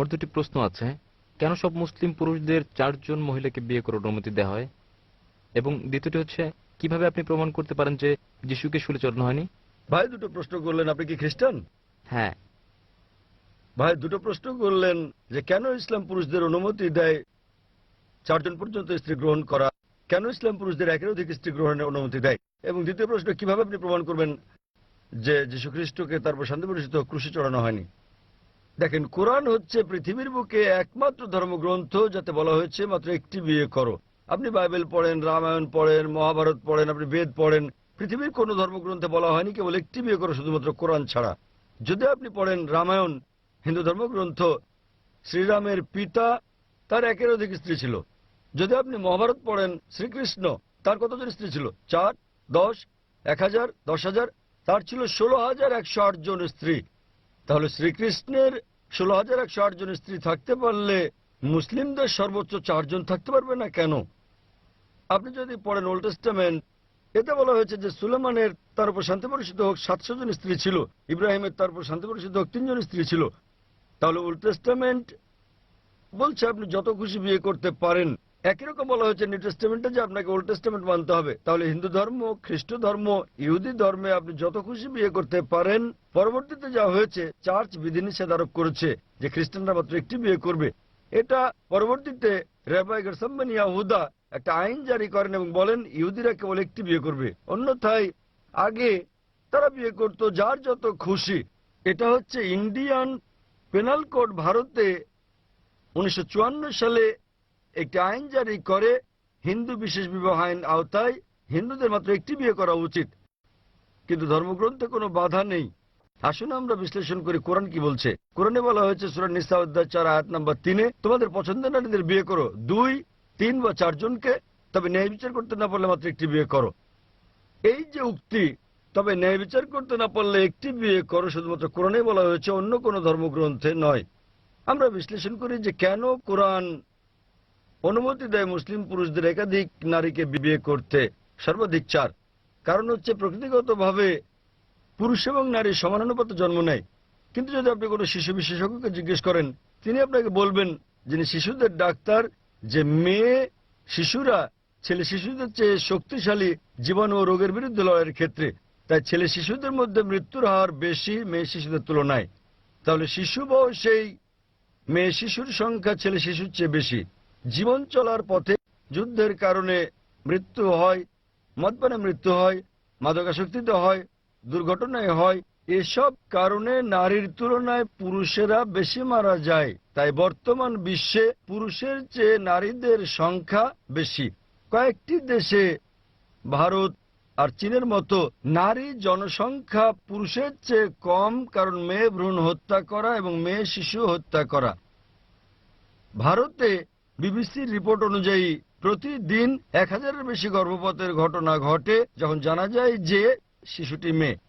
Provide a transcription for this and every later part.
আমার দুটি প্রশ্ন আছে। কেন সব মুসলিম পুরুষদের চারজন মহিলাকে বিয়ে করার অনুমতি দেওয়া হয়? এবং দ্বিতীয়টি হচ্ছে কীভাবে আপনি প্রমাণ করতে পারেন যে যিশুকে শুলে চড়ানো হয়নি? ভাই দুটো প্রশ্ন করলেন আপনি কি খ্রিস্টান? হ্যাঁ। ভাই দুটো প্রশ্ন করলেন যে কেন ইসলাম পুরুষদের অনুমতি দেয় চারজন পর্যন্ত স্ত্রী গ্রহণ করা? কেন ইসলাম পুরুষদের একের অধিক স্ত্রী গ্রহণের অনুমতি দেয়? এবং দ্বিতীয় প্রশ্ন কীভাবে আপনি প্রমাণ করবেন যে যীশু খ্রিস্টকে তারপর শান্তি পরিচিত ক্রুশে চড়ানো হয়নি? দেখেন, কোরআন হচ্ছে পৃথিবীর বুকে একমাত্র ধর্মগ্রন্থ যাতে বলা হয়েছে, মাত্র একটি বিয়ে করো। আপনি বাইবেল পড়েন, রামায়ণ পড়েন, মহাভারত পড়েন, আপনি বেদ পড়েন, পৃথিবীর কোনো ধর্মগ্রন্থে বলা হয়নি, কেবল একটি বিয়ে করো, শুধুমাত্র কোরআন ছাড়া। যদি আপনি পড়েন রামায়ণ, হিন্দু ধর্মগ্রন্থ, শ্রীরামের পিতা, তার একের অধিক স্ত্রী ছিল। যদি আপনি মহাভারত পড়েন, শ্রীকৃষ্ণ, তার কতজন স্ত্রী ছিল? চার, দশ, এক হাজার, দশ হাজার, তার ছিল ষোলো হাজার একশো জন স্ত্রী। তাহলে শ্রীকৃষ্ণের ষোলো হাজার একশো আটজন স্ত্রী থাকতে পারলে মুসলিমদের সর্বোচ্চ চারজন থাকতে পারবে না কেন? আপনি যদি পড়েন ওল্ড টেস্টামেন্ট, এতে বলা হয়েছে যে সুলেমানের তার উপর শান্তি পরিষদ হোক সাতশো জন স্ত্রী ছিল, ইব্রাহিমের তার উপর শান্তি পরিষদ হোক তিনজন স্ত্রী ছিল। তাহলে ওল্ড টেস্টামেন্ট বলছে আপনি যত খুশি বিয়ে করতে পারেন একই রকম বলা হয়েছে নিউ টেস্টামেন্টে যে আপনাকে ওল্ড টেস্টামেন্ট মানতে হবে। তাহলে হিন্দু ধর্ম, খ্রিস্ট ধর্ম, ইহুদি ধর্মে আপনি যত খুশি বিয়ে করতে পারেন। পরবর্তীতে যা হয়েছে, চার্চ বিধিনিষেধ আরোপ করেছে যে খ্রিস্টানরা মাত্র একটি বিয়ে করবে। এটা পরবর্তীতে রেবাই গরসাম্বান ইয়াহুদা একটা আইন জারি করেন এবং বলেন, ইহুদিরা কেবল একটি বিয়ে করবে। অন্যথায় আগে তারা বিয়ে করত যার যত খুশি। এটা হচ্ছে ইন্ডিয়ান পেনাল কোড ভারতে উনিশশো চুয়ান্ন সালে একটি আইন জারি করে হিন্দু বিশেষ বিবাহ আইন আওতায় হিন্দুদের মাত্র একটি বিয়ে করা উচিত। কিন্তু ধর্মগ্রন্থে কোনো বাধা নেই। আসুন আমরা বিশ্লেষণ করি, কোরআন কি বলছে? কোরআনে বলা হয়েছে সুরান নিসা অধ্যায় চার, আয়াত নাম্বার তিনে, তোমাদের পছন্দের নারীদের বিয়ে করো। দুই, তিন বা চারজনকে তবে ন্যায় বিচার করতে না পারলে মাত্র একটি বিয়ে করো। এই যে উক্তি, তবে ন্যায় বিচার করতে না পারলে একটি বিয়ে করো, শুধুমাত্র কোরআনে বলা হয়েছে, অন্য কোনো ধর্মগ্রন্থে নয়। আমরা বিশ্লেষণ করি যে কেন কোরআন অনুমতি দেয় মুসলিম পুরুষদের একাধিক নারীকে বিয়ে করতে। সর্বাধিক চার। কারণ হচ্ছে প্রকৃতিগতভাবে পুরুষ এবং নারী সমানুপাতে জন্ম নেয়। কিন্তু যদি আপনি কোনো শিশু বিশেষজ্ঞকে জিজ্ঞেস করেন, তিনি আপনাকে বলবেন যিনি শিশুদের ডাক্তার, যে মেয়ে শিশুরা ছেলে শিশুদের চেয়ে শক্তিশালী জীবাণু ও রোগের বিরুদ্ধে লড়াইয়ের ক্ষেত্রে, তাই ছেলে শিশুদের মধ্যে মৃত্যুর হার বেশি মেয়ে শিশুদের তুলনায়। তাহলে শিশু বয়সেই মেয়ে শিশুর সংখ্যা ছেলে শিশুর চেয়ে বেশি। জীবন চলার পথে যুদ্ধের কারণে মৃত্যু হয়, মদপানে মৃত্যু হয়, মাদকাসক্তিতে হয়, দুর্ঘটনায় হয়। এসব কারণে নারীর তুলনায় পুরুষেরা বেশি মারা যায়। তাই বর্তমান বিশ্বে পুরুষের চেয়ে নারীদের সংখ্যা বেশি। কয়েকটি দেশে, ভারত আর চীনের মতো নারী জনসংখ্যা পুরুষের চেয়ে কম কারণ মেয়ে ভ্রূণ হত্যা করা এবং মেয়ে শিশু হত্যা করা। ভারতে বিবিসির রিপোর্ট অনুযায়ী, প্রতিদিন এক হাজারের বেশি গর্ভপাতের ঘটনা ঘটে যখন জানা যায় যে শিশুটি মেয়ে।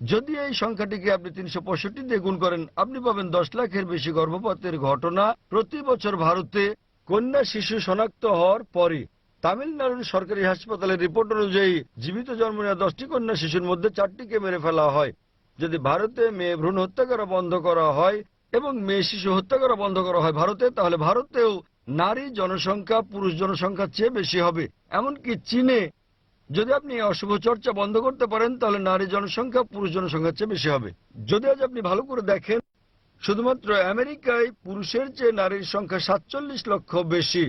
যদি এই সংখ্যাটিকে আপনি তিনশো পঁয়ষট্টি দিয়ে গুণ করেন, আপনি পাবেন দশ লাখের বেশি গর্ভপাতের ঘটনা প্রতি বছর ভারতে কন্যা শিশু শনাক্ত হওয়ার পরে তামিলনাড়ুর সরকারি হাসপাতালের রিপোর্ট অনুযায়ী, জীবিত জন্ম নেওয়া দশটি কন্যা শিশুর মধ্যে চারটিকে মেরে ফেলা হয়। যদি ভারতে মেয়ে ভ্রূণ হত্যা করা বন্ধ করা হয় এবং মেয়ে শিশু হত্যা করা বন্ধ করা হয় ভারতে, তাহলে ভারতেও নারী জনসংখ্যা, পুরুষ জনসংখ্যার চেয়ে বেশি হবে। এমনকি চীনে যদি আপনি অশুভ চর্চা বন্ধ করতে পারেন, তাহলে নারী জনসংখ্যা, পুরুষ জনসংখ্যার চেয়ে বেশি হবে। যদি আজ আপনি ভালো করে দেখেন, শুধুমাত্র আমেরিকায় পুরুষের চেয়ে নারীর সংখ্যা সাতচল্লিশ লক্ষ বেশি।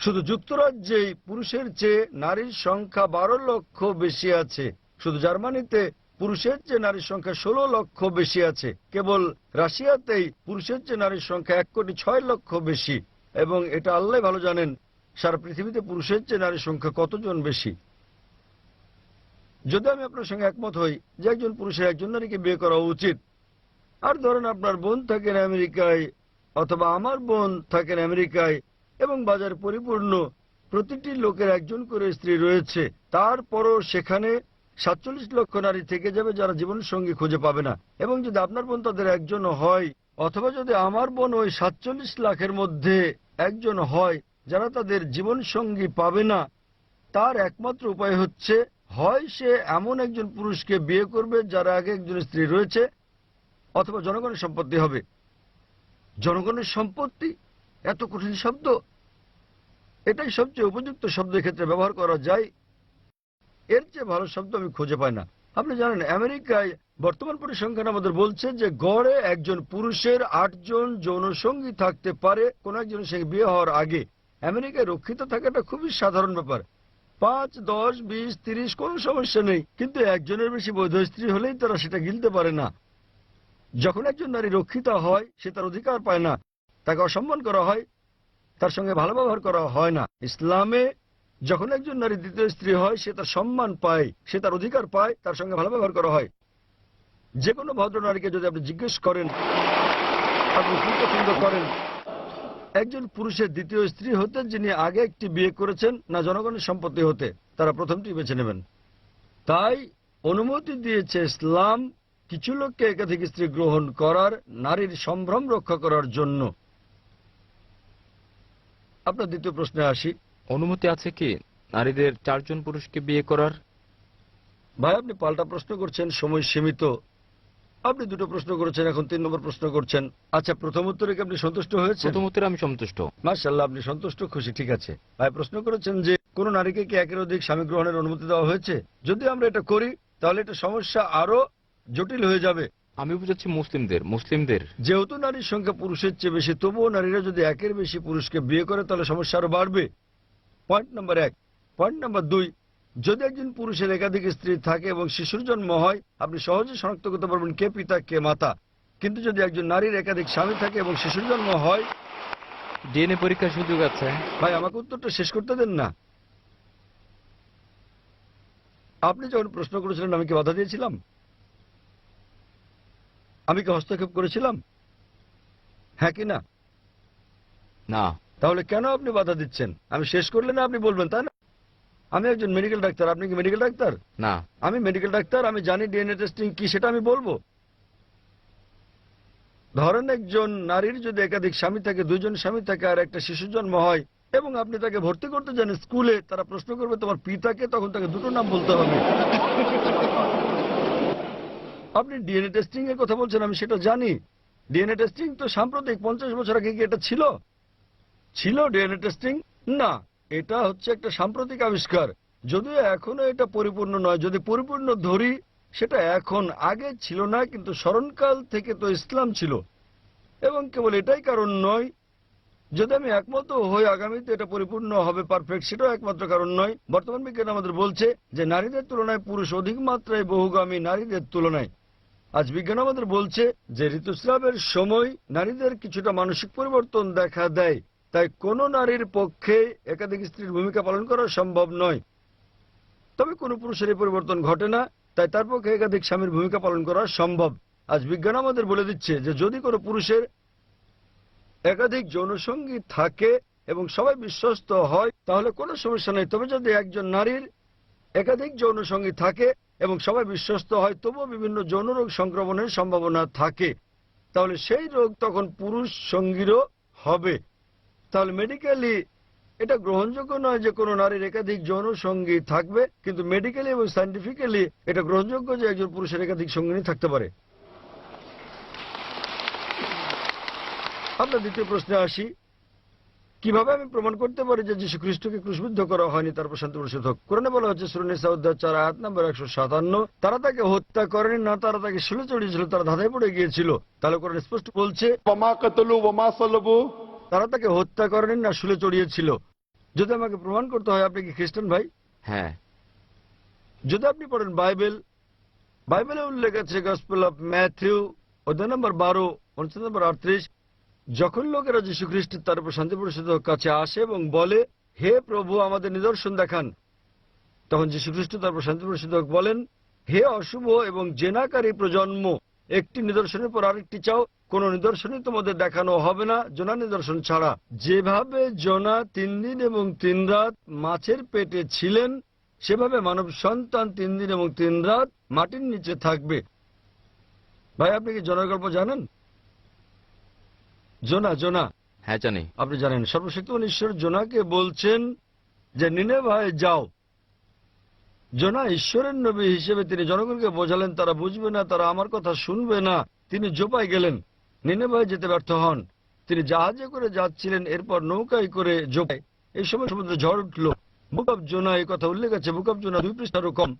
শুধু যুক্তরাজ্যেই পুরুষের চেয়ে নারীর সংখ্যা বারো লক্ষ বেশি আছে। শুধু জার্মানিতে পুরুষের চেয়ে নারীর সংখ্যা ষোলো লক্ষ বেশি আছে। কেবল রাশিয়াতেই পুরুষের চেয়ে নারীর সংখ্যা এক কোটি ছয় লক্ষ বেশি। এবং এটা আল্লাহ ভালো জানেন, সারা পৃথিবীতে পুরুষের চেয়ে নারীর সংখ্যা কতজন বেশি? যদি আমি আপনার সঙ্গে একমত হই যে একজন পুরুষের একজন নারীকে বিয়ে করা উচিত, আর ধরেন আপনার বোন থাকেন আমেরিকায়, অথবা আমার বোন থাকেন আমেরিকায়, এবং বাজার পরিপূর্ণ প্রতিটি লোকের একজন করে স্ত্রী রয়েছে, তারপরও সেখানে সাতচল্লিশ লক্ষ নারী থেকে যাবে যারা জীবন সঙ্গী খুঁজে পাবে না। এবং যদি আপনার বোন তাদের একজন হয়, অথবা যদি আমার বোন ওই সাতচল্লিশ লাখের মধ্যে একজন হয় যারা তাদের জীবন সঙ্গী পাবে না। তার একমাত্র উপায় হচ্ছে, হয় সে এমন একজন পুরুষকে বিয়ে করবে যার আগে একজন স্ত্রী রয়েছে, অথবা জনগণের সম্পত্তি হবে। জনগণের সম্পত্তি? এত কঠিন শব্দ? এটাই সবচেয়ে উপযুক্ত শব্দের ক্ষেত্রে ব্যবহার করা যায়। এর চেয়ে ভালো শব্দ আমি খুঁজে পাই না। আপনি জানেন, আমেরিকায় বর্তমান পরিসংখ্যান আমাদের বলছে যে গড়ে একজন পুরুষের আটজন যৌনসঙ্গী থাকতে পারে, কোন একজন সঙ্গে বিয়ে হওয়ার আগে। আমেরিকায় রক্ষিত থাকাটা খুবই সাধারণ ব্যাপার। পাঁচ, দশ, বিশ, তিরিশ কোনো সমস্যা নেই, কিন্তু একজনের বেশি বৈধ স্ত্রী হলেই তারা সেটা গিলতে পারে না। যখন একজন নারী রক্ষিতা হয়, সে তার অধিকার পায় না। তাকে অসম্মান করা হয়, তার সঙ্গে ভালো ব্যবহার করা হয় না। ইসলামে যখন একজন নারী দ্বিতীয় স্ত্রী হয়, সে তার সম্মান পায়, সে তার অধিকার পায়, তার সঙ্গে ভালো ব্যবহার করা হয়। যে কোনো ভদ্র নারীকে যদি আপনি জিজ্ঞেস করেন আপনি পছন্দ করেন। একজন পুরুষের দ্বিতীয় স্ত্রী হতে যিনি আগে একটি বিয়ে করেছেন না জনগণের সম্পত্তি হতে। তারা প্রথমটি বেছে নেবেন। তাই অনুমতি দিয়েছে ইসলাম কিছু লোককে একাধিক স্ত্রী গ্রহণ করার নারীর সম্ভ্রম রক্ষা করার জন্য। আপনার দ্বিতীয় প্রশ্নে আসি। অনুমতি আছে কি? নারীদের চারজন পুরুষকে বিয়ে করার? ভাই আপনি পাল্টা প্রশ্ন করছেন সময় সীমিত। আপনি দুটো প্রশ্ন করেছেন এখন তিন নম্বর প্রশ্ন করছেন। আচ্ছা প্রথম উত্তরে কি আপনি সন্তুষ্ট হয়েছেন? প্রথম উত্তরে আমি সন্তুষ্ট। মার্শাল্লাহ আপনি সন্তুষ্ট খুশি ঠিক আছে। ভাই প্রশ্ন করেছেন যে কোন নারীকে কি একের অধিক স্বামী গ্রহণের অনুমতি দেওয়া হয়েছে? যদি আমরা এটা করি তাহলে এটা সমস্যা আরও জটিল হয়ে যাবে। আমি বুঝাচ্ছি মুসলিমদের মুসলিমদের। যেহেতু নারীর সংখ্যা পুরুষের চেয়ে বেশি তবুও নারীরা যদি একের বেশি পুরুষকে বিয়ে করে তাহলে সমস্যা আরও বাড়বে। পয়েন্ট নাম্বার এক। পয়েন্ট নাম্বার দুই যদি একজন পুরুষের একাধিক স্ত্রী থাকে এবং শিশুর জন্ম হয় আপনি সহজে শনাক্ত করতে পারবেন কে পিতা কে মাতা। কিন্তু যদি একজন নারীর একাধিক স্বামী থাকে এবং শিশুর জন্ম হয় ডিএনএ পরীক্ষার সুযোগ আছে। ভাই আমাকে উত্তরটা শেষ করতে দেন না। আপনি যখন প্রশ্ন করেছিলেন আমি কি বাধা দিয়েছিলাম? আমি কি হস্তক্ষেপ করেছিলাম? হ্যাঁ কি না? না। তাহলে কেন আপনি বাধা দিচ্ছেন? আমি শেষ করলে না আপনি বলবেন তাই না? আমি একজন মেডিকেল ডাক্তার আপনি কি মেডিকেল ডাক্তার? না। আমি মেডিকেল ডাক্তার আমি জানি ডিএনএ টেস্টিং কি সেটা আমি বলব। ধরেন একজন নারীর যদি একাধিক স্বামী থাকে দুজন স্বামী থাকে আর একটা শিশু জন্ম হয় এবং আপনি তাকে ভর্তি করতে যান স্কুলে তারা প্রশ্ন করবে তোমার পিতাকে তখন তাকে দুটো নাম বলতে হবে। আপনি ডিএনএ টেস্টিং এর কথা বলছেন আমি সেটা জানি। ডিএনএ টেস্টিং তো সাম্প্রতিক পঞ্চাশ বছর আগে কি এটা ছিল? ছিল ডিএনএ টেস্টিং না। এটা হচ্ছে একটা সাম্প্রতিক আবিষ্কার। যদিও এখনও এটা পরিপূর্ণ নয়। যদি পরিপূর্ণ ধরি, সেটা এখন আগে ছিল না, কিন্তু স্মরণকাল থেকে তো ইসলাম ছিল। এবং কেবল এটাই কারণ নয়, যদি আমি একমত হই, আগামীতে এটা পরিপূর্ণ হবে পারফেক্ট সেটাও একমাত্র কারণ নয়। বর্তমান বিজ্ঞান আমাদের বলছে যে নারীদের তুলনায় পুরুষ অধিক মাত্রায় বহুগামী নারীদের তুলনায়। আজ বিজ্ঞান আমাদের বলছে যে ঋতুস্রাবের সময় নারীদের কিছুটা মানসিক পরিবর্তন দেখা দেয়। তাই কোনো নারীর পক্ষে একাধিক স্ত্রীর ভূমিকা পালন করা সম্ভব নয়। তবে কোনো পুরুষের এই পরিবর্তন ঘটে না, তাই তার পক্ষে একাধিক স্বামীর ভূমিকা পালন করা সম্ভব। আজ বিজ্ঞান আমাদের বলে দিচ্ছে যে যদি কোনো পুরুষের একাধিক যৌনসঙ্গী থাকে এবং সবাই বিশ্বস্ত হয়, তাহলে কোনো সমস্যা নেই। তবে যদি একজন নারীর একাধিক যৌনসঙ্গী থাকে এবং সবাই বিশ্বস্ত হয়, তবুও বিভিন্ন যৌন রোগ সংক্রমণের সম্ভাবনা থাকে, তাহলে সেই রোগ তখন পুরুষ সঙ্গীরও হবে। তাহলে মেডিকেলি এটা গ্রহণযোগ্য নয় যে কোনো নারীর একাধিক যৌন সঙ্গী থাকবে, কিন্তু মেডিকেলি এবং সাইন্টিফিক্যালি এটা গ্রহণযোগ্য যে একজন পুরুষের একাধিক সঙ্গিনী থাকতে পারে। আপনার দ্বিতীয় প্রশ্নে আসি। কীভাবে আমি প্রমাণ করতে পারি যে যীশু খ্রিস্টকে ক্রুশবিদ্ধ করা হয়নি তার শান্তি প্রসিদ্ধ কোরআনে বলা হচ্ছে সুরনিসা অধ্যায় চার, আয়াত নম্বর একশো সাতান্ন, তারা তাকে হত্যা করেনি, না তারা তাকে শুলে চড়িয়েছিল, তারা ধাঁধায় পড়ে গিয়েছিল। তাহলে কোরআন স্পষ্ট বলছে তারা তাকে হত্যা করেনি না শুলে চড়িয়েছিল। যদি আমাকে প্রমাণ করতে হয় আপনি কি খ্রিস্টান ভাই? হ্যাঁ। যদি আপনি পড়েন বাইবেল বাইবেলে উল্লেখ আছে গসপেল অফ ম্যাথিউ অধ্যায় নম্বর বারো অনুষ্ঠান নম্বর আটত্রিশ যখন লোকেরা যীশু খ্রিস্টের তার উপর শান্তি পরিষদের কাছে আসে এবং বলে হে প্রভু আমাদের নিদর্শন দেখান। তখন যীশু খ্রিস্ট তার উপর শান্তি পরিষদক বলেন হে অশুভ এবং জেনাকারী প্রজন্ম একটি নিদর্শনের পর আরেকটি চাও কোন নিদর্শনই তোমাদের দেখানো হবে না। জোনা নিদর্শন ছাড়া। যেভাবে জোনা তিন দিন এবং তিন রাত মাছের পেটে ছিলেন সেভাবে মানব সন্তান তিন দিন এবং তিন রাত মাটির নিচে থাকবে। ভাই আপনি কি জনার গল্প জানেন? জোনা জোনা। হ্যাঁ জানি। আপনি জানেন সর্বশক্তিমান ঈশ্বর জোনাকে বলছেন যে নিনে ভাই যাও। জোনা ঈশ্বরের নবী হিসেবে তিনি জনগণকে বোঝালেন, তারা বুঝবে না, তারা আমার কথা শুনবে না। তিনি জোপায় গেলেন নিনে ভাই যেতে ব্যর্থ হন। তিনি জাহাজে করে যাচ্ছিলেন, এরপর নৌকায় করে জোপায়। এই সময় সমুদ্রে ঝড় উঠল। বুক অব জোনা এই কথা উল্লেখ আছে। বুক অব জোনা দুই পৃষ্ঠারও কম।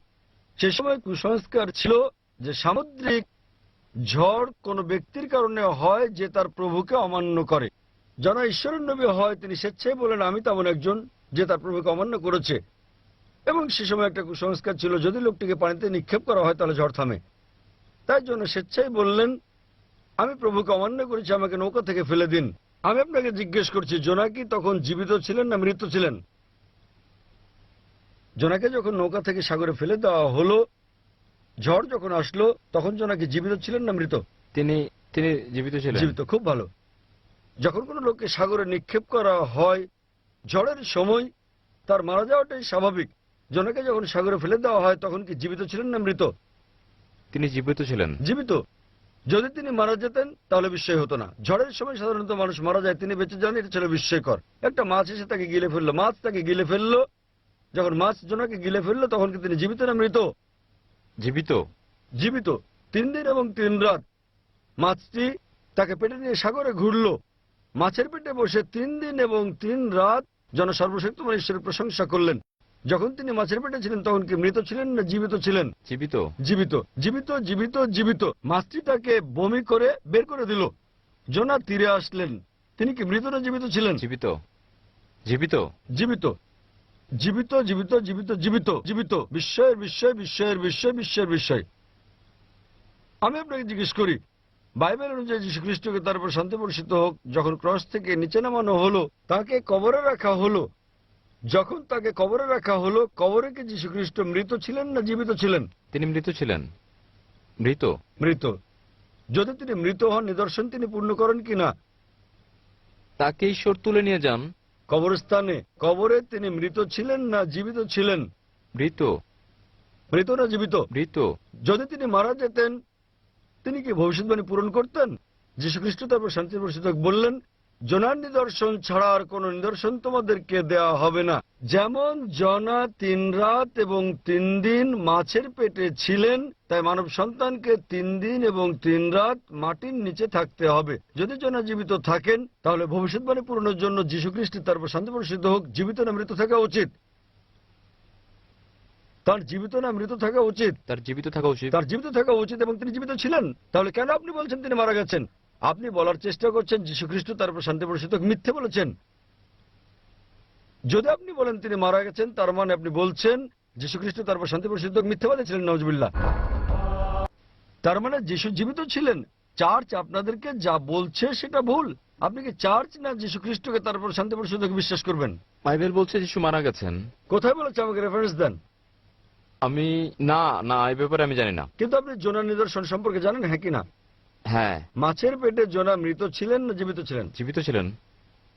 সে সময় কুসংস্কার ছিল যে সামুদ্রিক ঝড় কোনো ব্যক্তির কারণে হয় যে তার প্রভুকে অমান্য করে। যারা ঈশ্বরের নবী হয়, তিনি স্বেচ্ছায় বলেন, আমি তেমন একজন যে তার প্রভুকে অমান্য করেছে। এবং সে সময় একটা কুসংস্কার ছিল যদি লোকটিকে পানিতে নিক্ষেপ করা হয় তাহলে ঝড় থামে। তাই জন্য স্বেচ্ছায় বললেন আমি প্রভুকে অমান্য করেছি আমাকে নৌকা থেকে ফেলে দিন। আমি আপনাকে জিজ্ঞেস করছি জোনাকি তখন জীবিত ছিলেন না মৃত ছিলেন? জোনাকে যখন নৌকা থেকে সাগরে ফেলে দেওয়া হলো ঝড় যখন আসলো তখন জোনাকি জীবিত ছিলেন না মৃত? তিনি তিনি জীবিত ছিলেন। জীবিত খুব ভালো। যখন কোনো লোককে সাগরে নিক্ষেপ করা হয় ঝড়ের সময় তার মারা যাওয়াটাই স্বাভাবিক। জোনাকে যখন সাগরে ফেলে দেওয়া হয় তখন কি জীবিত ছিলেন না মৃত? তিনি জীবিত ছিলেন। জীবিত? যদি তিনি মারা যেতেন তাহলে বিস্ময় হতো না। ঝড়ের সময় সাধারণত মানুষ মারা যায় তিনি বেঁচে যান এটা ছিল বিস্ময়কর। একটা মাছ এসে তাকে গিলে ফেলল। মাছ তাকে গিলে ফেলল। যখন মাছ জোনাকে গিলে ফেলল তখন কি তিনি জীবিত না মৃত? জীবিত। জীবিত। তিন দিন এবং তিন রাত মাছটি তাকে পেটে নিয়ে সাগরে ঘুরলো। মাছের পেটে বসে তিন দিন এবং তিন রাত জন সর্বশক্তিমান ঈশ্বরের প্রশংসা করলেন। যখন তিনি মাছের পেটে ছিলেন তখন কি মৃত ছিলেন না জীবিত ছিলেন? জীবিত। জীবিত। জীবিত জীবিত জীবিত। মাছটি তাকে বমি করে বের করে দিল। জোনা তীরে আসলেন। তিনি কি মৃত না জীবিত ছিলেন? জীবিত। জীবিত। জীবিত। জীবিত জীবিত জীবিত জীবিত জীবিত। বিস্ময়ের বিস্ময় বিস্ময়ের বিস্ময় বিস্ময়ের বিস্ময়। আমি আপনাকে জিজ্ঞেস করি বাইবেল অনুযায়ী যীশু খ্রিস্টকে তার উপর শান্তি বর্ষিত হোক যখন ক্রস থেকে নিচে নামানো হলো তাকে কবরে রাখা হলো যখন তাকে কবরে রাখা হলো কবরে কি যীশু খ্রিস্ট মৃত ছিলেন না জীবিত ছিলেন? তিনি মৃত ছিলেন। মৃত? মৃত। যদি তিনি মৃত হন নিদর্শন তিনি পূর্ণ করেন কিনা তাকে ঈশ্বর তুলে নিয়ে যান। কবরস্থানে কবরে তিনি মৃত ছিলেন না জীবিত ছিলেন? মৃত। মৃত না জীবিত? মৃত। যদি তিনি মারা যেতেন তিনি কি ভবিষ্যৎবাণী পূরণ করতেন? যীশু খ্রিস্ট তারপর শান্তি বললেন জনার নিদর্শন ছাড়া আর কোন নিদর্শন তোমাদেরকে দেওয়া হবে না। যেমন জনা তিন রাত এবং তিন দিন মাছের পেটে ছিলেন তাই মানব সন্তানকে তিন দিন এবং তিন রাত মাটির নিচে থাকতে হবে। যদি জনা জীবিত থাকেন তাহলে ভবিষ্যৎবাণী পূরণের জন্য যীশু খ্রিস্ট তারপর শান্তি প্রসিদ্ধ হোক জীবিত না মৃত থাকা উচিত। তার জীবিত না মৃত থাকা উচিত। তার জীবিত থাকা উচিত। তার জীবিত থাকা উচিত এবং তিনি জীবিত ছিলেন। তাহলে কেন আপনি বলছেন তিনি মারা গেছেন? আপনি বলার চেষ্টা করছেন যীশু খ্রিস্ট তার উপর শান্তি প্রসিত মিথ্যে বলেছেন। যদি আপনি বলেন তিনি মারা গেছেন তার মানে আপনি বলছেন যীশু খ্রিস্ট তার উপর শান্তি প্রসিদ্ধ মিথ্যেবাদী ছিলেন নজবুল্লাহ তার মানে যীশু জীবিত ছিলেন। চার্চ আপনাদেরকে যা বলছে সেটা ভুল। আপনি কি চার্চ না যীশু খ্রিস্টকে তার উপর শান্তি প্রসিদ্ধ বিশ্বাস করবেন? বাইবেল বলছে যিশু মারা গেছেন। কোথায় বলেছে আমাকে রেফারেন্স দেন? আমি না না এই ব্যাপারে আমি জানি না। কিন্তু আপনি জোনার নিদর্শন সম্পর্কে জানেন হ্যাঁ কি না? হ্যাঁ। মাছের পেটে জোনা মৃত ছিলেন না জীবিত ছিলেন? জীবিত ছিলেন।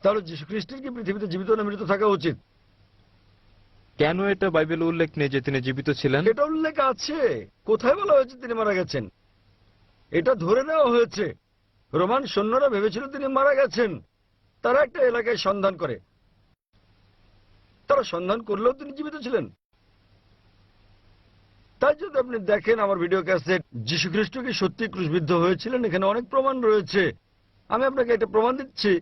তাহলে যীশু খ্রিস্টের কি পৃথিবীতে জীবিত না মৃত থাকা উচিত? কেন এটা বাইবেল উল্লেখ নেই যে তিনি জীবিত ছিলেন? এটা উল্লেখ আছে। কোথায় বলা হয়েছে তিনি মারা গেছেন? এটা ধরে নেওয়া হয়েছে। রোমান সৈন্যরা ভেবেছিল তিনি মারা গেছেন। তারা একটা এলাকায় সন্ধান করে। তারা সন্ধান করলেও তিনি জীবিত ছিলেন। তাই যদি আপনি দেখেন আমার ভিডিও ক্যাসেট, যীশু খ্রিস্ট কি সত্যি ক্রুশবিদ্ধ হয়েছিলেন? এখানে অনেক প্রমাণ রয়েছে। আমি আপনাকে এটা প্রমাণ দিচ্ছি।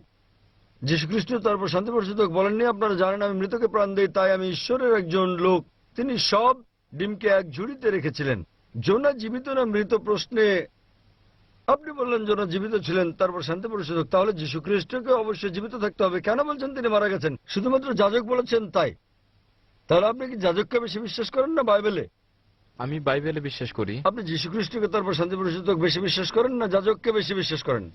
যীশু খ্রিস্ট তারপর শান্তি প্রসূতক বলেননি, আপনারা জানেন আমি মৃতকে প্রাণ দিই, তাই আমি ঈশ্বরের একজন লোক। তিনি সব ডিমকে এক ঝুড়িতে রেখেছিলেন। জোনা জীবিত না মৃত প্রশ্নে? আপনি বললেন জোনা জীবিত ছিলেন, তারপর শান্তি প্রসূতক তাহলে যীশু খ্রিস্টকে অবশ্যই জীবিত থাকতে হবে। কেন বলছেন তিনি মারা গেছেন? শুধুমাত্র যাজক বলেছেন তাই। তাহলে আপনি কি যাজককে বেশি বিশ্বাস করেন না বাইবেলে? আমি বাইবেলে বিশ্বাস করি। আপনি যীশু খ্রিস্টকে তারপর শান্তি প্রসূতক বেশি বিশ্বাস করেন না যাজককে বেশি বিশ্বাস করেন?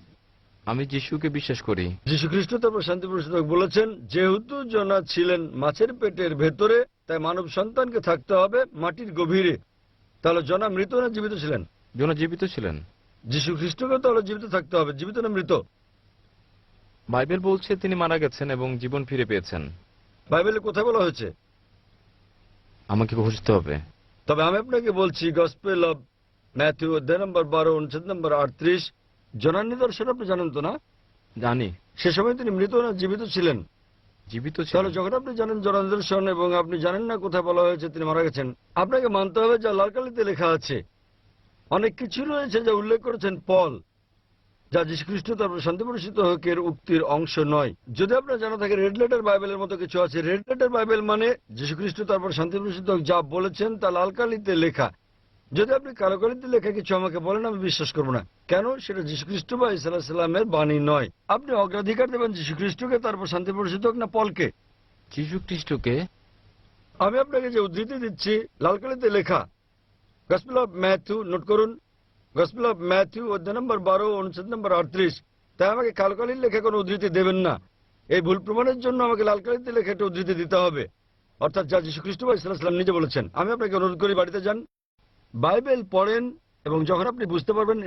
আমি যিশুকে বিশ্বাস করি। যীশু খ্রিস্ট তারপর শান্তি প্রসূতক বলেছেন যেহেতু জনা ছিলেন মাছের পেটের ভেতরে তাই মানব সন্তানকে থাকতে হবে মাটির গভীরে। তাহলে জনা মৃত না জীবিত ছিলেন? জোনা জীবিত ছিলেন। যীশু খ্রিস্টকে তাহলে জীবিত থাকতে হবে জীবিত না মৃত? বাইবেল বলছে তিনি মারা গেছেন এবং জীবন ফিরে পেয়েছেন। বাইবেলে কোথায় বলা হয়েছে? আমাকে খুঁজতে হবে। তবে আমি আপনাকে বলছি গসপেল অব ম্যাথিউ অধ্যায় নম্বর বারো অনুচ্ছেদ নম্বর আটত্রিশ জনার নিদর্শন আপনি জানেন তো না? জানি। সে সময় তিনি মৃত না জীবিত ছিলেন। জীবিত ছিল যখন আপনি জানেন জনার নিদর্শন এবং আপনি জানেন না কোথায় বলা হয়েছে তিনি মারা গেছেন আপনাকে মানতে হবে যা লালকালিতে লেখা আছে অনেক কিছু রয়েছে যা উল্লেখ করেছেন পল। যা যীশুখ্রিস্ট তারপর শান্তি পরিচিত হোকের উক্তির অংশ নয়। যদি আপনার জানা থাকে রেড লেটার বাইবেলের মতো কিছু আছে রেড লেটার বাইবেল মানে যীশুখ্রিস্ট তারপর শান্তি পরিচিত হোক যা বলেছেন তা লাল কালিতে লেখা। যদি আপনি কালো কালিতে লেখা কিছু আমাকে বলেন আমি বিশ্বাস করব না। কেন? সেটা যীশুখ্রিস্ট বা ইসাল্লাহ সাল্লামের বাণী নয়। আপনি অগ্রাধিকার দেবেন যীশুখ্রিস্টকে তারপর শান্তি পরিচিত হোক না পলকে। যীশু খ্রিস্টকে আমি আপনাকে যে উদ্ধৃতি দিচ্ছি লাল কালিতে লেখা। গসপিল অফ ম্যাথিউ নোট করুন। গসপিল অফ ম্যাথিউ, অধ্যায় নম্বর বারো, অনুচ্ছেদ নম্বর আটত্রিশ। তাই আমাকে কালকালির লেখে কোনো উদ্ধৃতি দেবেন না। এই ভুল প্রমাণের জন্য আমাকে লাল লেখে লেখা একটা উদ্ধৃতি দিতে হবে। অর্থাৎ যা যীশু খ্রিস্ট ইসলাম নিজে বলেছেন। আমি আপনাকে অনুরোধ করি বাড়িতে যান, বাইবেল পড়েন এবং যখন আপনি বুঝতে পারবেন